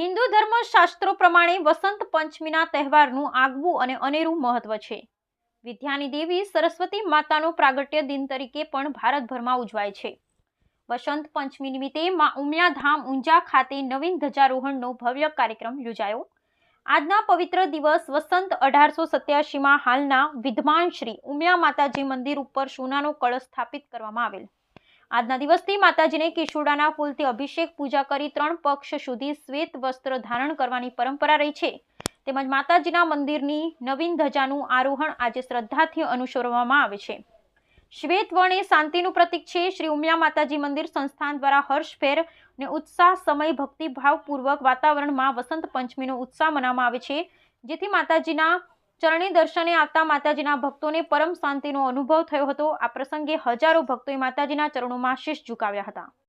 હિન્દુ ધર્મશાસ્ત્રો પ્રમાણે વસંત પંચમીના તહેવારનું આગવું અને અનેરું મહત્વ છે. વિદ્યાની દેવી સરસ્વતી માતાનો પ્રાગટ્ય દિન તરીકે પણ ભારતભરમાં ઉજવાય છે. વસંત પંચમી નિમિત્તે મા ઉમિયાધામ ઊંઝા ખાતે નવીન ધ્વજારોહણનો ભવ્ય કાર્યક્રમ યોજાયો. આજના પવિત્ર દિવસ વસંત અઢારસો સત્યાસીમાં હાલના વિદ્વાન શ્રી ઉમિયા માતાજી મંદિર ઉપર સોનાનો કળશ સ્થાપિત કરવામાં આવેલ. આજના દિવસથી માતાજીને કેશોડાના ફૂલથી અભિષેક, પૂજા કરી ત્રણ પક્ષ સુધી શ્વેત વસ્ત્ર ધારણ કરવાની પરંપરા રહી છે. તેમજ માતાજીના મંદિરની નવીન ધજાનું આરોહણ આજે શ્રદ્ધાથી અનુસરવામાં આવે છે. શ્વેત વર્ણ એ શાંતિનું પ્રતીક છે. શ્રી ઉમિયા માતાજી મંદિર સંસ્થાન દ્વારા હર્ષભેર અને ઉત્સાહ, સમય, ભક્તિભાવપૂર્વક વાતાવરણમાં વસંત પંચમીનો ઉત્સાહ મનાવવામાં આવે છે. જેથી માતાજીના ચરણી દર્શને આવતા માતાજીના ભક્તોને પરમ શાંતિનો અનુભવ થયો હતો. આ પ્રસંગે હજારો ભક્તોએ માતાજીના ચરણોમાં શીશ ઝુકાવ્યા હતા.